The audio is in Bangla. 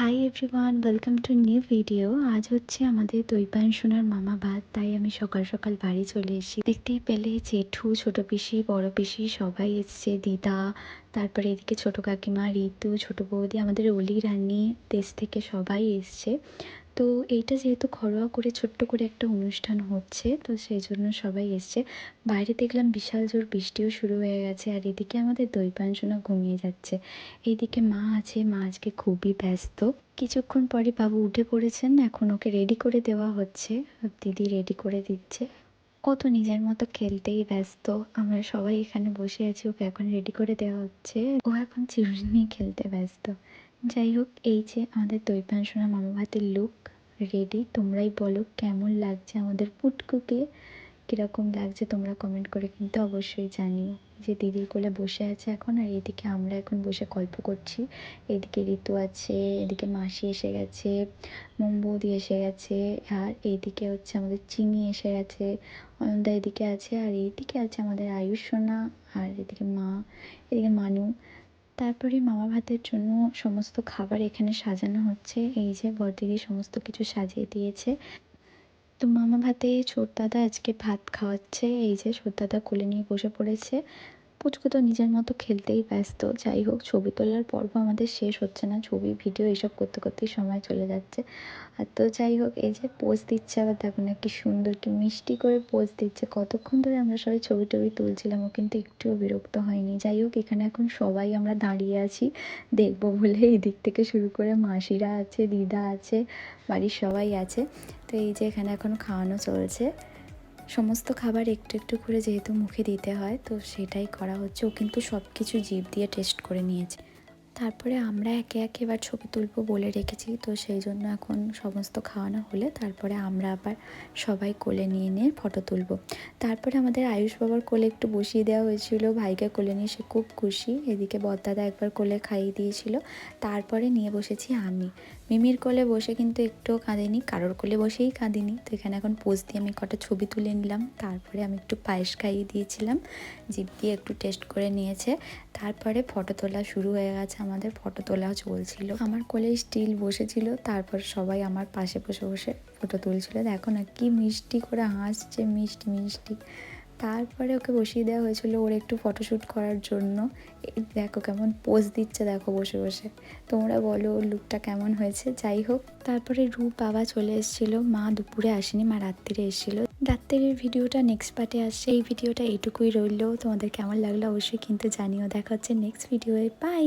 Hi everyone welcome to new video আজ হচ্ছে আমাদের দৈপায়ন সোনার মামা ভাত তাই আমি সকাল সকাল বাড়ি চলে এসেছি। দেখতেই পেলে জেঠু, ছোট পিসি, বড় পিসি সবাই এসছে। দিদা, তারপরে এদিকে ছোট কাকিমা, ঋতু, ছোট বৌদি, আমাদের অলি রানী দেশ থেকে সবাই এসছে। তো এইটা যেহেতু ঘরোয়া করে ছোট্ট করে একটা অনুষ্ঠান হচ্ছে, তো সেই জন্য সবাই এসছে। বাইরে দেখলাম বিশাল জোর বৃষ্টিও শুরু হয়ে গেছে আর এদিকে আমাদের দই ঘুমিয়ে যাচ্ছে। এইদিকে মা আছে, মা আজকে খুবই ব্যস্ত। কিছুক্ষণ পরে বাবু উঠে পড়েছেন, এখন ওকে রেডি করে দেওয়া হচ্ছে। দিদি রেডি করে দিচ্ছে। ও তো নিজের মতো খেলতেই ব্যস্ত। আমরা সবাই এখানে বসে আছি, ওকে এখন রেডি করে দেওয়া হচ্ছে। ও এখন চিরুনি খেলতে ব্যস্ত। যাই হোক এই যে আমাদের দই পানসোনা মামা ভাতের লুক রেডি তোমরাই বলো কেমন লাগছে আমাদের পুটকুকে? কীরকম লাগছে তোমরা কমেন্ট করে কিন্তু অবশ্যই জানিও। যে দিদির কোলে বসে আছে এখন আর এদিকে আমরা এখন বসে গল্প করছি। এদিকে ঋতু আছে, এদিকে মাসি এসে গেছে, মোমবৌদি এসে গেছে, আর এইদিকে হচ্ছে আমাদের চিনি এসে গেছে অনন্দা এদিকে আছে, আর এইদিকে আছে আমাদের আয়ুষ সোনা, আর এদিকে মা, এদিকে মানু। তারপরে মামা ভাতের জন্য সমস্ত খাবার এখানে সাজানো হচ্ছে। এই যে বরদিদি সমস্ত কিছু সাজিয়ে দিয়েছে। তো মামা ভাতে ছোট দাদা আজকে ভাত খাওয়াচ্ছে। এই যে ছোট দাদা কোলে নিয়ে বসে পড়েছে। পুচকু তো নিজের মতো খেলতেই ব্যস্ত। যাই হোক, ছবি তোলার পর্ব আমাদের শেষ হচ্ছে না। ছবি, ভিডিও এসব করতে করতেই সময় চলে যাচ্ছে। আর তো যাই হোক, এই যে পোজ দিচ্ছে আবার দেখো না কি সুন্দর, কি মিষ্টি করে পোজ দিচ্ছে। কতক্ষণ ধরে আমরা সবাই ছবি টবি তুলছিলাম, ও কিন্তু একটুও বিরক্ত হয়নি। যাই হোক, এখানে এখন সবাই আমরা দাঁড়িয়ে আছি, দেখব বলে এই দিক থেকে শুরু করে। মাসিরা আছে, দিদা আছে, বাড়ির সবাই আছে। তো এই যে এখানে এখন খাওয়ানো চলছে। সমস্ত খাবার একটু একটু করে যেহেতু মুখে দিতে হয়, তো সেটাই করা হচ্ছে। ও কিন্তু সব কিছু জিভ দিয়ে টেস্ট করে নিয়েছে। তারপরে আমরা একে একে এবার ছবি তুলবো বলে রেখেছি। তো সেই জন্য এখন সমস্ত খাওয়ানো হলে তারপরে আমরা আবার সবাই কোলে নিয়ে নিয়ে ফটো তুলবো। তারপরে আমাদের আয়ুষ বাবার কোলে একটু বসিয়ে দেওয়া হয়েছিল। ভাইকে কোলে নিয়ে সে খুব খুশি। এদিকে বদ্দাদা একবার কোলে খাইয়ে দিয়েছিল। তারপরে নিয়ে বসেছি আমি। মিমির কোলে বসে কিন্তু একটুও কাঁদিনি, কারোর কোলে বসেই কাঁদিনি। তো এখানে এখন পোজ দিয়ে আমি কটা ছবি তুলে নিলাম। তারপরে আমি একটু পায়েস খাইয়ে দিয়েছিলাম। জিভ দিয়ে একটু টেস্ট করে নিয়েছে। তারপরে ফটো তোলা শুরু হয়ে গেছে আমাদের ফটো তোলা চলছিল। আমার কোলে স্টিল বসেছিল, তারপর সবাই আমার পাশে বসে বসে ফটো তুলছিল। দেখো না কি মিষ্টি করে হাসছে, মিষ্টি মিষ্টি। তারপরে ওকে বসিয়ে দেওয়া হয়েছিল ওর একটু ফটোশ্যুট করার জন্য। দেখো কেমন পোজ দিচ্ছে দেখো বসে বসে। তোমরা বলো ওর লুকটা কেমন হয়েছে? যাই হোক, তারপরে রূপ বাবা চলে এসেছিল। মা দুপুরে আসেনি, মা রাত্রিরে এসেছিল। রাত্রির ভিডিওটা নেক্সট পার্টে আসছে। এই ভিডিওটা এইটুকুই রইল। তোমাদের কেমন লাগল অবশ্যই কিন্তু জানিও। দেখা হচ্ছে নেক্সট ভিডিওয়ে বাই